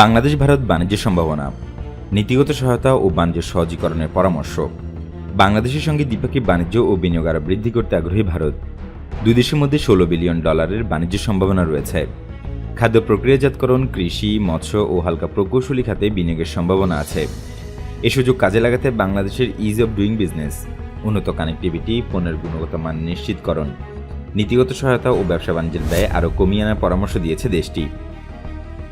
বাংলাদেশ, ভারত বাণিজ্য সম্ভাবনা, নীতিগত সহায়তা ও বাণিজ্য সহজীকরণের পরামর্শ। বাংলাদেশের সঙ্গে দ্বিপাক্ষিক বাণিজ্য ও বিনিয়োগ আরও বৃদ্ধি করতে আগ্রহী ভারত। দুই দেশের মধ্যে ষোলো বিলিয়ন ডলারের বাণিজ্য সম্ভাবনা রয়েছে। খাদ্য প্রক্রিয়াজাতকরণ, কৃষি, মৎস্য ও হালকা প্রকৌশলী খাতে বিনিয়োগের সম্ভাবনা আছে। এ সুযোগ কাজে লাগাতে বাংলাদেশের ইজ অব ডুইং বিজনেস উন্নত কানেক্টিভিটি পণ্যের গুণগত মান নিশ্চিতকরণ, নীতিগত সহায়তা ও ব্যবসা বাণিজ্যের ব্যয় আরও কমিয়ে আনার পরামর্শ দিয়েছে দেশটি।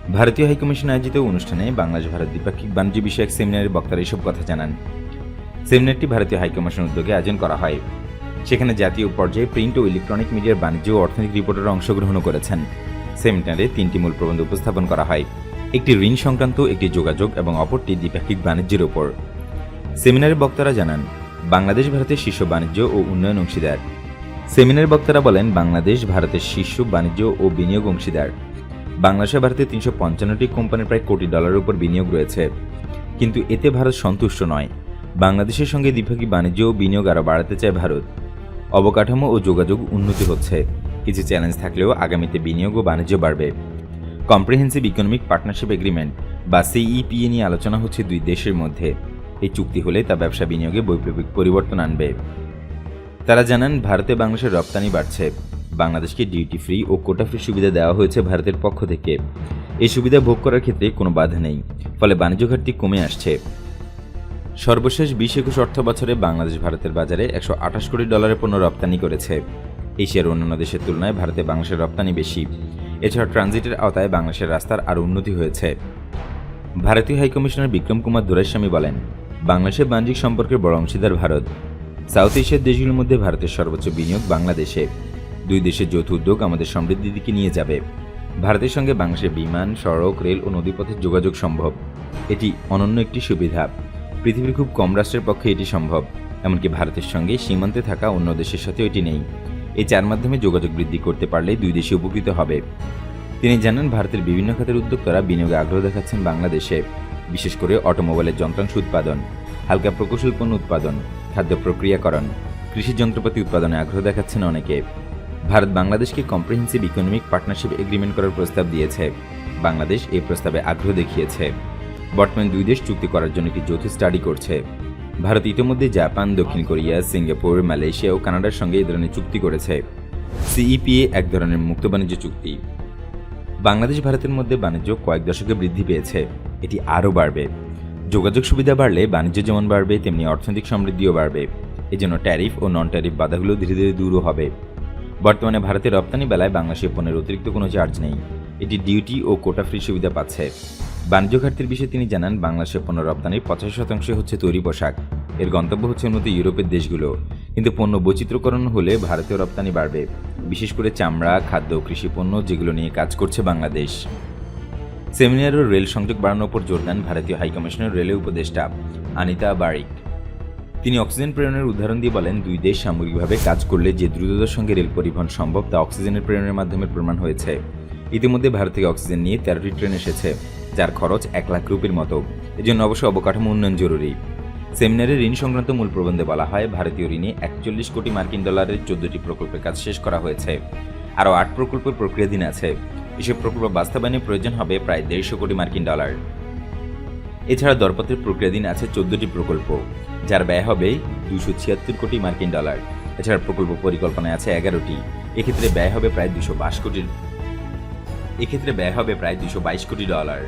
ভারতীয় হাইকমিশন আয়োজিত অনুষ্ঠানে বাংলাদেশ ভারত দ্বিপাক্ষিক বাণিজ্য বিষয়ক সেমিনারে বক্তারা এসব কথা জানান। সেমিনারটি ভারতীয় হাইকমিশন উদ্যোগে আয়োজন করা হয়। সেখানে জাতীয় পর্যায়ে প্রিন্ট ও ইলেকট্রনিক মিডিয়ার বাণিজ্য ও অর্থনৈতিক রিপোর্টাররা অংশগ্রহণ করেছেন। সেমিনারে তিনটি মূল প্রবন্ধ উপস্থাপন করা হয়। একটি ঋণ সংক্রান্ত, একটি যোগাযোগ এবং অপরটি দ্বিপাক্ষিক বাণিজ্যের ওপর। সেমিনারে বক্তারা জানান, বাংলাদেশ ভারতের শীর্ষ বাণিজ্য ও উন্নয়ন অংশীদার। সেমিনারে বক্তারা বলেন, বাংলাদেশ ভারতের শীর্ষ বাণিজ্য ও বিনিয়োগ অংশীদার। বাংলাদেশে ভারতে তিনশো পঞ্চান্নটি কোম্পানির প্রায় কোটি ডলারের উপর বিনিয়োগ রয়েছে। কিন্তু এতে ভারত সন্তুষ্ট নয়। বাংলাদেশের সঙ্গে দ্বিপাক্ষিক বাণিজ্য ও বিনিয়োগ আরও বাড়াতে চায় ভারত। অবকাঠামো ও যোগাযোগ উন্নতি হচ্ছে। কিছু চ্যালেঞ্জ থাকলেও আগামীতে বিনিয়োগ ও বাণিজ্য বাড়বে। কম্প্রিহেন্সিভ ইকোনমিক পার্টনারশিপ এগ্রিমেন্ট, বা সিইপিএ নিয়ে আলোচনা হচ্ছে দুই দেশের মধ্যে। এই চুক্তি হলে তা ব্যবসা বিনিয়োগে বৈপ্লবিক পরিবর্তন আনবে। তারা জানান, ভারতে বাংলাদেশের রপ্তানি বাড়ছে। বাংলাদেশকে ডিউটি ফ্রি ও কোটা ফ্রি সুবিধা দেওয়া হয়েছে ভারতের পক্ষ থেকে। এই সুবিধা ভোগ করার ক্ষেত্রে কোনো বাধা নেই, ফলে বাণিজ্য ঘাটতি কমে আসছে। সর্বশেষ বিশ একুশ অর্থ বছরে বাংলাদেশ ভারতের বাজারে একশো আঠাশ কোটি ডলারের পণ্য রপ্তানি করেছে। এশিয়ার অন্যান্য দেশের তুলনায় ভারতে বাংলাদেশের রপ্তানি বেশি। এছাড়া ট্রানজিটের আওতায় বাংলাদেশের রাস্তার আরও উন্নতি হয়েছে। ভারতীয় হাইকমিশনার বিক্রম কুমার দোরাইস্বামী বলেন, বাংলাদেশের বাণিজ্যিক সম্পর্কের বড় অংশীদার ভারত। সাউথ এশিয়ার দেশগুলোর মধ্যে ভারতের সর্বোচ্চ বিনিয়োগ বাংলাদেশে। দুই দেশের যৌথ উদ্যোগ আমাদের সমৃদ্ধির দিকে নিয়ে যাবে। ভারতের সঙ্গে বাংলাদেশের বিমান, সড়ক, রেল ও নদীপথের যোগাযোগ সম্ভব। এটি অনন্য একটি সুবিধা। পৃথিবীর খুব কম রাষ্ট্রের পক্ষে এটি সম্ভব। এমনকি ভারতের সঙ্গে সীমান্তে থাকা অন্য দেশের সাথেও এটি নেই। এই চার মাধ্যমে যোগাযোগ বৃদ্ধি করতে পারলে দুই দেশে উপকৃত হবে। তিনি জানান, ভারতের বিভিন্ন খাতের উদ্যোক্তারা বিনিয়োগে আগ্রহ দেখাচ্ছেন বাংলাদেশে, বিশেষ করে অটোমোবাইলের যন্ত্রাংশ উৎপাদন, হালকা প্রকৌশল পণ্য উৎপাদন, খাদ্য প্রক্রিয়াকরণ, কৃষি যন্ত্রপাতি উৎপাদনে আগ্রহ দেখাচ্ছেন অনেকে। ভারত বাংলাদেশকে কম্প্রিহেন্সিভ ইকোনমিক পার্টনারশিপ এগ্রিমেন্ট করার প্রস্তাব দিয়েছে। বাংলাদেশ এই প্রস্তাবে আগ্রহ দেখিয়েছে। বর্তমানে দুই দেশ চুক্তি করার জন্য একটি যৌথ স্টাডি করছে। ভারত ইতিমধ্যে জাপান, দক্ষিণ কোরিয়া, সিঙ্গাপুর, মালয়েশিয়া ও কানাডার সঙ্গে এই ধরনের চুক্তি করেছে। সিইপিএ এক ধরনের মুক্ত বাণিজ্য চুক্তি। বাংলাদেশ ভারতের মধ্যে বাণিজ্য কয়েক দশকে বৃদ্ধি পেয়েছে। এটি আরও বাড়বে। যোগাযোগ সুবিধা বাড়লে বাণিজ্য যেমন বাড়বে, তেমনি অর্থনৈতিক সমৃদ্ধিও বাড়বে। এজন্য ট্যারিফ ও নন ট্যারিফ বাধাগুলো ধীরে ধীরে দূরও হবে। বর্তমানে ভারতে রপ্তানি বেলায় বাংলাদেশে পণ্যের অতিরিক্ত কোনো চার্জ নেই। এটি ডিউটি ও কোটা ফ্রি সুবিধা পাচ্ছে। বাণিজ্য ঘাটতির বিষয়ে তিনি জানান বাংলাদেশের পণ্য রপ্তানির পঁচাশি শতাংশ হচ্ছে তৈরি পোশাক। এর গন্তব্য হচ্ছে উন্নত ইউরোপের দেশগুলো। কিন্তু পণ্য বৈচিত্র্যকরণ হলে ভারতীয় রপ্তানি বাড়বে। বিশেষ করে চামড়া, খাদ্য কৃষি পণ্য যেগুলো নিয়ে কাজ করছে বাংলাদেশ। সেমিনার রেল সংযোগ বাড়ানোর উপর জোর দেন ভারতীয় হাইকমিশনের রেলওয়ে উপদেষ্টা আনিতা বারিক। তিনি অক্সিজেন প্রেরণের উদাহরণ দিয়ে বলেন, দুই দেশ সামগ্রিকভাবে কাজ করলে যে দ্রুততার সঙ্গে রেল পরিবহন সম্ভব তা অক্সিজেনের প্রেরণের মাধ্যমে প্রমাণ হয়েছে। ইতিমধ্যে ভারত থেকে অক্সিজেন নিয়ে তেরোটি ট্রেন এসেছে, যার খরচ এক লাখ রুপির মতো। এজন্য অবশ্য অবকাঠামো উন্নয়ন জরুরি। সেমিনারে ঋণ সংক্রান্ত মূল প্রবন্ধে বলা হয়, ভারতীয় ঋণে একচল্লিশ কোটি মার্কিন ডলারের চোদ্দটি প্রকল্পের কাজ শেষ করা হয়েছে। আরও আট প্রকল্পের প্রক্রিয়াধীন আছে। এসব প্রকল্প বাস্তবায়নে প্রয়োজন হবে প্রায় দেড়শো কোটি মার্কিন ডলার। এছাড়া দরপত্রের প্রক্রিয়াধীন আছে চোদ্দটি প্রকল্প, যার ব্যয় হবে দুশো ছিয়াত্তর কোটি মার্কিন ডলার। এছাড়া প্রকল্প পরিকল্পনায় আছে এগারোটি, এক্ষেত্রে ব্যয় হবে প্রায় দুশো বাইশ কোটি এক্ষেত্রে ব্যয় হবে প্রায় দুশো বাইশ কোটি ডলার।